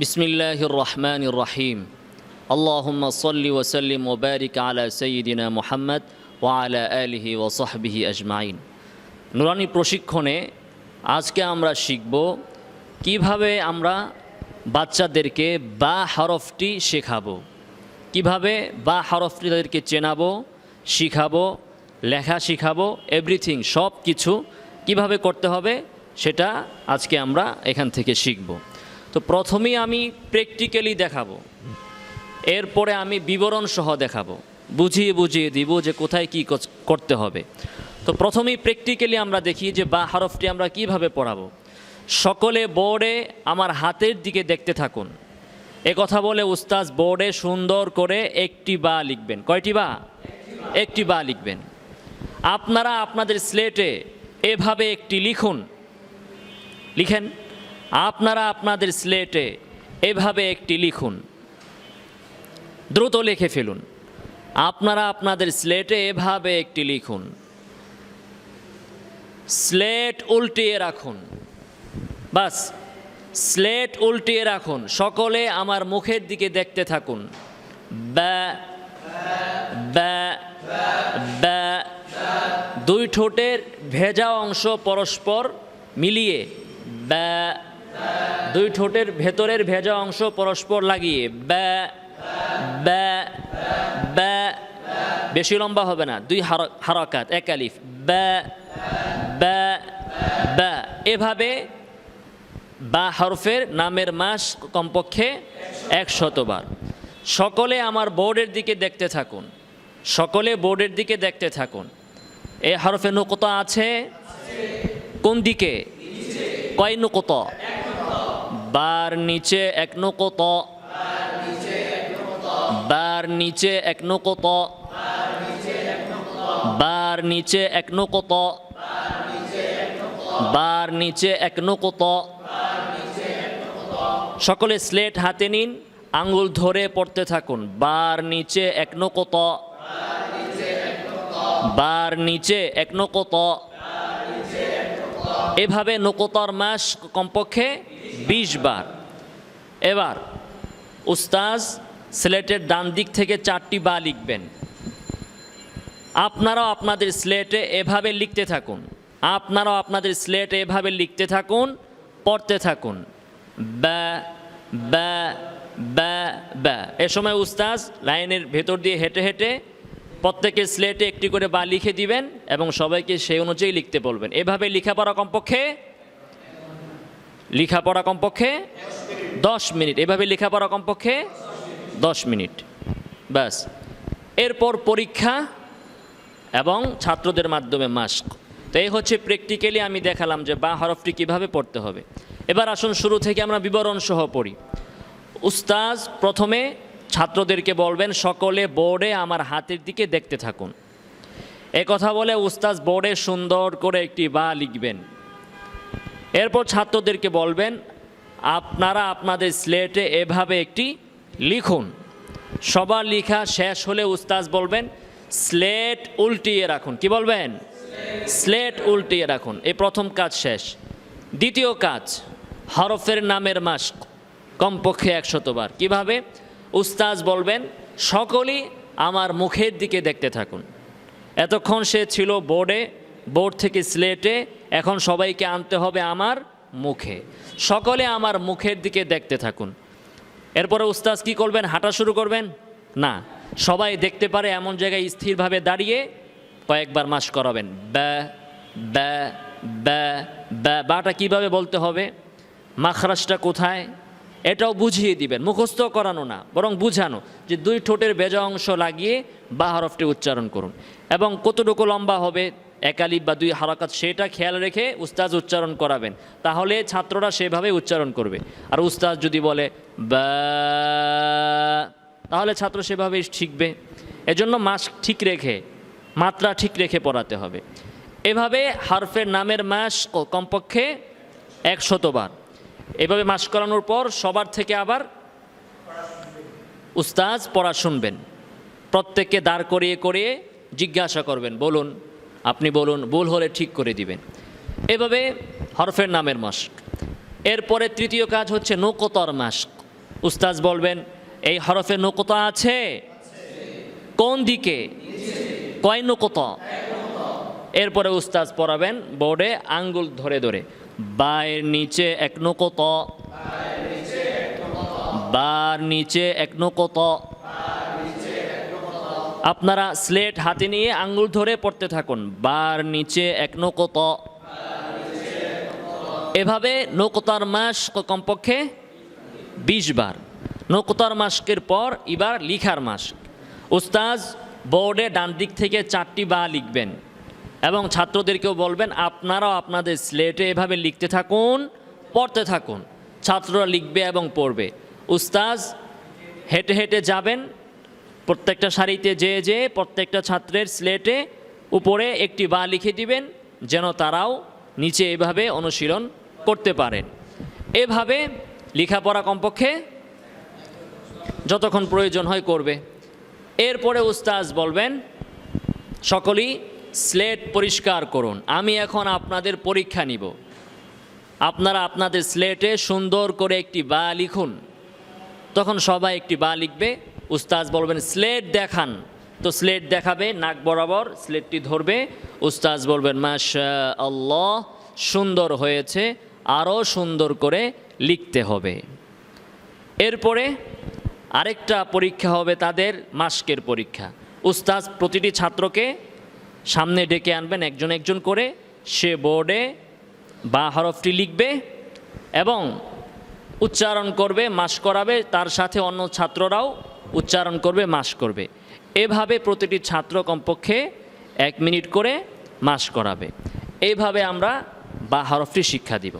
বিসমিল্লাহির রহমানির রহিম আল্লাহম্মা সল্লি ওসাল্লিম ওবারিক আলা সঈদিনা মোহাম্মদ ওয়ালা আলহি ওসহবিহি আজমাইন নুরানি প্রশিক্ষণে আজকে আমরা শিখব কীভাবে আমরা বাচ্চাদেরকে বা হরফটি শেখাবো, কীভাবে বা হরফটি তাদেরকে চেনাবো, শিখাবো, লেখা শিখাবো এভরিথিং সব কিছু কীভাবে করতে হবে সেটা আজকে আমরা এখান থেকে শিখব। তো প্রথমেই আমি প্র্যাকটিক্যালি দেখাবো। এরপরে আমি বিবরণ সহ দেখাবো। বুঝিয়ে বুঝিয়ে দিব যে কোথায় কি করতে হবে। তো প্রথমেই প্র্যাকটিক্যালি আমরা দেখি যে বা হরফটি আমরা কীভাবে পড়াবো। সকলে বোর্ডে আমার হাতের দিকে দেখতে থাকুন। এ কথা বলে উস্তাজ বোর্ডে সুন্দর করে একটি বা লিখবেন। কয়টি বা? একটি বা লিখবেন। আপনারা আপনাদের স্লেটে এভাবে একটি লিখুন। লিখেন। আপনারা আপনাদের স্লেটে এভাবে একটি লিখুন। দ্রুত লিখে ফেলুন। আপনারা আপনাদের স্লেটে এভাবে একটি লিখুন। স্লেট উল্টিয়ে রাখুন। বাস, স্লেট উল্টিয়ে রাখুন। সকলে আমার মুখের দিকে দেখতে থাকুন। ব্যা ব্যা দুই ঠোঁটের ভেজা অংশ পরস্পর মিলিয়ে ব্যা দুই ঠোঁটের ভেতরের ভেজা অংশ পরস্পর লাগিয়ে ব্যা ব্যা ব্যা, বেশি লম্বা হবে না। দুই হার- হারকাত, এক আলিফ, ব্যা ব্যা ব্যা। এভাবে বা হরফের নামের মাস কমপক্ষে এক শতবার সকলে আমার বোর্ডের দিকে দেখতে থাকুন। সকলে বোর্ডের দিকে দেখতে থাকুন। এ হরফে নুকতা আছে? কোন দিকে? কয় নুকত? বার নিচে এক নুকত বার নিচে এক নুকত বার নিচে এক নুকত বার নিচে এক নুকত সকলে স্লেট হাতে নিন আঙ্গুল ধরে পড়তে থাকুন। বার নিচে এক নকত বার নিচে এক নকত এভাবে নকতার মাস কমপক্ষে বিশ বার। এবার উস্তাজ স্লেটের ডান দিক থেকে চারটি বা লিখবেন। আপনারাও আপনাদের স্লেটে এভাবে লিখতে থাকুন। আপনারাও আপনাদের স্লেটে এভাবে লিখতে থাকুন, পড়তে থাকুন। ব্যা ব্যা ব্যা এ সময় উস্তাজ লাইনের ভেতর দিয়ে হেঁটে হেঁটে প্রত্যেকের স্লেটে একটি করে বা লিখে দিবেন এবং সবাইকে সেই অনুযায়ী লিখতে বলবেন। এভাবে লেখাপড়া কমপক্ষে লেখাপড়া কমপক্ষে দশ মিনিট। এভাবে লেখাপড়া কমপক্ষে দশ মিনিট। ব্যাস। এরপর পরীক্ষা এবং ছাত্রদের মাধ্যমে মাস্ক। তো এই হচ্ছে প্র্যাকটিক্যালি আমি দেখালাম যে বা হরফটি কীভাবে পড়তে হবে। এবার আসুন শুরু থেকে আমরা বিবরণ সহ পড়ি। উস্তাজ প্রথমে ছাত্রদেরকে বলবেন, সকলে বোর্ডে আমার হাতের দিকে দেখতে থাকুন। এ কথা বলে উস্তাজ বোর্ডে সুন্দর করে একটি বা লিখবেন। এরপর ছাত্রদেরকে বলবেন, আপনারা আপনাদের স্লেটে এভাবে একটি লিখুন। সবার লেখা শেষ হলে উস্তাজ বলবেন, স্লেট উল্টিয়ে রাখুন। কি বলবেন? স্লেট উল্টিয়ে রাখুন। এই প্রথম কাজ শেষ। দ্বিতীয় কাজ, হরফের নামের মাস কমপক্ষে একশতবার। কীভাবে? উস্তাজ বলবেন, সকলেই আমার মুখের দিকে দেখতে থাকুন। এতক্ষণ সে ছিল বোর্ডে, বোর্ড থেকে স্লেটে, এখন সবাইকে আনতে হবে আমার মুখে। সকলে আমার মুখের দিকে দেখতে থাকুন। এরপরে উস্তাজ কি করবেন, হাঁটা শুরু করবেন? না, সবাই দেখতে পারে এমন জায়গায় স্থিরভাবে দাঁড়িয়ে কয়েকবার মাস করাবেন। ব্যা ব্যা ব্যা বাটা কীভাবে বলতে হবে? মাখরাজটা কোথায়? এটাও বুঝিয়ে দিবেন, মুখস্থ করানো না, বরং বুঝানো যে দুই ঠোঁটের বেজা অংশ লাগিয়ে বা হরফটি উচ্চারণ করুন এবং কতটুকু লম্বা হবে একালিপ বা দুই হারাকাত সেটা খেয়াল রেখে উস্তাজ উচ্চারণ করাবেন, তাহলে ছাত্ররা সেভাবে উচ্চারণ করবে। আর উস্তাজ যদি বলে তাহলে ছাত্র সেভাবেই শিখবে। এজন্য মাস ঠিক রেখে, মাত্রা ঠিক রেখে পড়াতে হবে। এভাবে হারফের নামের মাস কমপক্ষে একশতবার। এভাবে মাস করানোর পর সবার থেকে আবার উস্তাজ পড়া শুনবেন। প্রত্যেককে দাঁড় করিয়ে করিয়ে জিজ্ঞাসা করবেন, বলুন, আপনি বলুন, ভুল হলে ঠিক করে দিবেন। এভাবে হরফের নামের মাস্ক এরপরে তৃতীয় কাজ হচ্ছে নৌকতর মাস্ক উস্তাজ বলবেন, এই হরফে নকতা আছে? কোন দিকে? কয় নকতা এরপরে উস্তাজ পড়াবেন, বোর্ডে আঙ্গুল ধরে ধরে। বায়ের নিচে এক নকত। বার নিচে এক নকত। আপনারা স্লেট হাতে নিয়ে আঙ্গুল ধরে পড়তে থাকুন। বার নিচে এক নকত। এভাবে নৌকতার মাস কমপক্ষে বিশ বার। নৌকতার মাসকের পর এবার লিখার মাস। উস্তাজ বোর্ডে ডান দিক থেকে চারটি বা লিখবেন। এবং ছাত্রদেরকেও বলবেন, আপনারাও আপনাদের স্লেটে এভাবে লিখতে থাকুন, পড়তে থাকুন। ছাত্ররা লিখবে এবং পড়বে। উস্তাজ, হেঁটে হেঁটে যাবেন, প্রত্যেকটা সারিতে যেয়ে যেয়ে প্রত্যেকটা ছাত্রের স্লেটে উপরে একটি বা লিখে দিবেন, যেন তারাও নিচে এভাবে অনুশীলন করতে পারেন। এভাবে লেখাপড়া কমপক্ষে যতক্ষণ প্রয়োজন হয় করবে। এরপরে উস্তাজ বলবেন, সকলেই স্লেট পরিষ্কার করুন। আমি এখন আপনাদের পরীক্ষা নিব। আপনারা আপনাদের স্লেটে সুন্দর করে একটি বা লিখুন। তখন সবাই একটি বা লিখবে। উস্তাজ বলবেন স্লেট দেখান। তো স্লেট দেখাবে, নাক বরাবর স্লেটটি ধরবে। উস্তাজ বলবেন মাশা আল্লাহ সুন্দর হয়েছে। আরও সুন্দর করে লিখতে হবে। এরপরে আরেকটা পরীক্ষা হবে তাদের মাস্কের পরীক্ষা। উস্তাজ প্রতিটি ছাত্রকে সামনে ডেকে আনবেন একজন একজন করে, সে বোর্ডে বা হরফটি লিখবে এবং উচ্চারণ করবে, মাস করাবে, তার সাথে অন্য ছাত্ররাও উচ্চারণ করবে, মাস করবে। এভাবে প্রতিটি ছাত্র কমপক্ষে এক মিনিট করে মাস করাবে। এইভাবে আমরা বা হরফটি শিক্ষা দিব।